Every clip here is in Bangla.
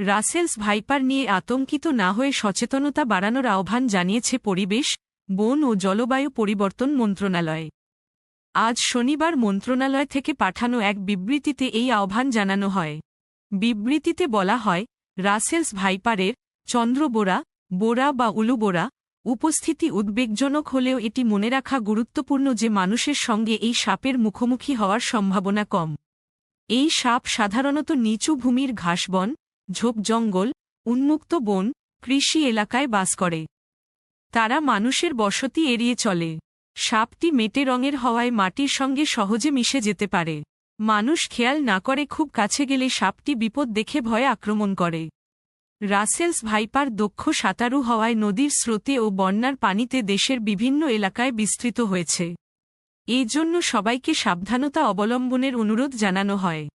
রাসেলস ভাইপার নিয়ে আতঙ্কিত না হয়ে সচেতনতা বাড়ানোর আহ্বান জানিয়েছে পরিবেশ, বন ও জলবায়ু পরিবর্তন মন্ত্রণালয়। আজ শনিবার মন্ত্রণালয় থেকে পাঠানো এক বিবৃতিতে এই আহ্বান জানানো হয়। বিবৃতিতে বলা হয়, রাসেলস ভাইপারের চন্দ্রবোরা, বোরা বা উলুবোরা উপস্থিতি উদ্বেগজনক হলেও এটি মনে রাখা গুরুত্বপূর্ণ যে মানুষের সঙ্গে এই সাপের মুখোমুখি হওয়ার সম্ভাবনা কম। এই সাপ সাধারণত নিচু ভূমির ঘাসবন ঝোপ জঙ্গল, উন্মুক্ত বন, কৃষি এলাকায় বাস করে। তারা মানুষের বসতি এড়িয়ে চলে। সাপটি মেটে রঙের হওয়ায় মাটির সঙ্গে সহজে মিশে যেতে পারে। মানুষ খেয়াল না করে খুব কাছে গেলে সাপটি বিপদ দেখে ভয়ে আক্রমণ করে। রাসেলস ভাইপার দক্ষ সাঁতারু হওয়ায় নদীর স্রোতে ও বন্যার পানিতে দেশের বিভিন্ন এলাকায় বিস্তৃত হয়েছে। এই জন্য সবাইকে সাবধানতা অবলম্বনের অনুরোধ জানানো হয়।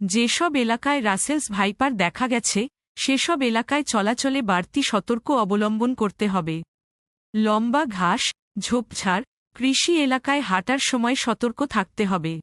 যেসব এলাকায় রাসেলস ভাইপার দেখা গেছে, সেসব এলাকায় চলাচলে বাড়তি সতর্ক অবলম্বন করতে হবে। লম্বা ঘাস, ঝোপঝাড়, কৃষি এলাকায় হাঁটার সময় সতর্ক থাকতে হবে।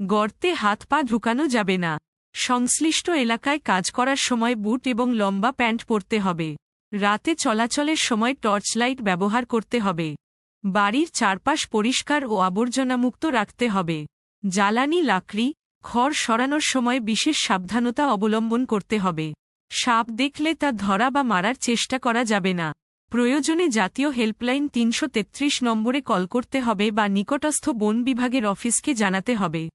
গর্তে হাত পা ঢুকানো যাবে না। সংশ্লিষ্ট এলাকায় কাজ করার সময় বুট এবং লম্বা প্যান্ট পরতে হবে। রাতে চলাচলের সময় টর্চ লাইট ব্যবহার করতে হবে। বাড়ির চারপাশ পরিষ্কার ও আবর্জনামুক্ত রাখতে হবে। জ্বালানি লাকড়ি খড় সরানোর সময় বিশেষ সাবধানতা অবলম্বন করতে হবে। সাপ দেখলে তা ধরা বা মারার চেষ্টা করা যাবে না। প্রয়োজনে জাতীয় হেল্পলাইন তিনশো তেত্রিশ নম্বরে কল করতে হবে বা নিকটস্থ বন বিভাগের অফিসকে জানাতে হবে।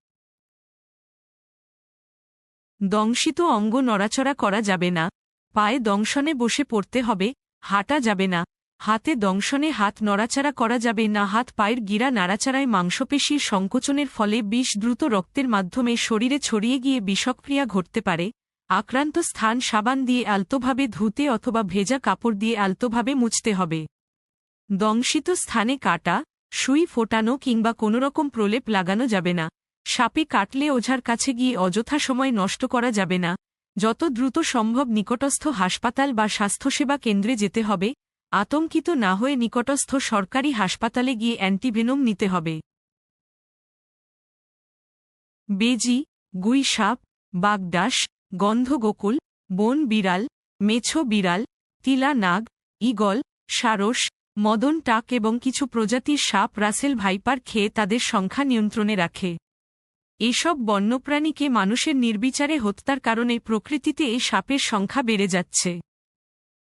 দংশিত অঙ্গ নড়াচড়া করা যাবে না। পায়ে দংশনে বসে পড়তে হবে, হাঁটা যাবে না। হাতে দংশনে হাত নড়াচাড়া করা যাবে না, হাত পায়ের গিরা নাড়াচাড়ায় মাংসপেশির সংকোচনের ফলে বিষ দ্রুত রক্তের মাধ্যমে শরীরে ছড়িয়ে গিয়ে বিষক্রিয়া ঘটতে পারে। আক্রান্ত স্থান সাবান দিয়ে আলতোভাবে ধুতে অথবা ভেজা কাপড় দিয়ে আলতোভাবে মুছতে হবে। দংশিত স্থানে কাটা, সুই ফোটানো কিংবা কোনোরকম প্রলেপ লাগানো যাবে না। সাপে কাটলে ওঝার কাছে গিয়ে অযথা সময় নষ্ট করা যাবে না। যত দ্রুত সম্ভব নিকটস্থ হাসপাতাল বা স্বাস্থ্যসেবা কেন্দ্রে যেতে হবে। আতঙ্কিত না হয়ে নিকটস্থ সরকারি হাসপাতালে গিয়ে অ্যান্টিভেনম নিতে হবে। বেজি গুই সাপ বাগডাস গন্ধগোকুল, বন বিড়াল, মেছো বিড়াল, তিলা নাগ ইগল সারস, মদন টাক এবং কিছু প্রজাতির সাপ রাসেল ভাইপার খেয়ে তাদের সংখ্যা নিয়ন্ত্রণে রাখে। এসব বন্যপ্রাণীকে মানুষের নির্বিচারে হত্যার কারণে প্রকৃতিতে এই সাপের সংখ্যা বেড়ে যাচ্ছে।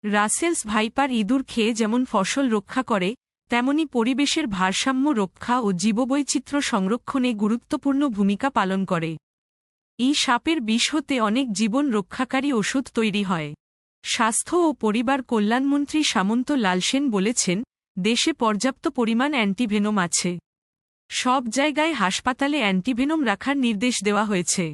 রাসেলস ভাইপার ইঁদুর খেয়ে যেমন ফসল রক্ষা করে, তেমনি পরিবেশের ভারসাম্য রক্ষা ও জীববৈচিত্র্য সংরক্ষণে গুরুত্বপূর্ণ ভূমিকা পালন করে। এই সাপের বিষ হতে অনেক জীবন রক্ষাকারী ওষুধ তৈরি হয়। স্বাস্থ্য ও পরিবার কল্যাণমন্ত্রী সামন্ত লালসেন বলেছেন, দেশে পর্যাপ্ত পরিমাণ অ্যান্টিভেনম আছে। সব জায়গায় হাসপাতালে অ্যান্টিভেনম রাখার নির্দেশ দেওয়া হয়েছে।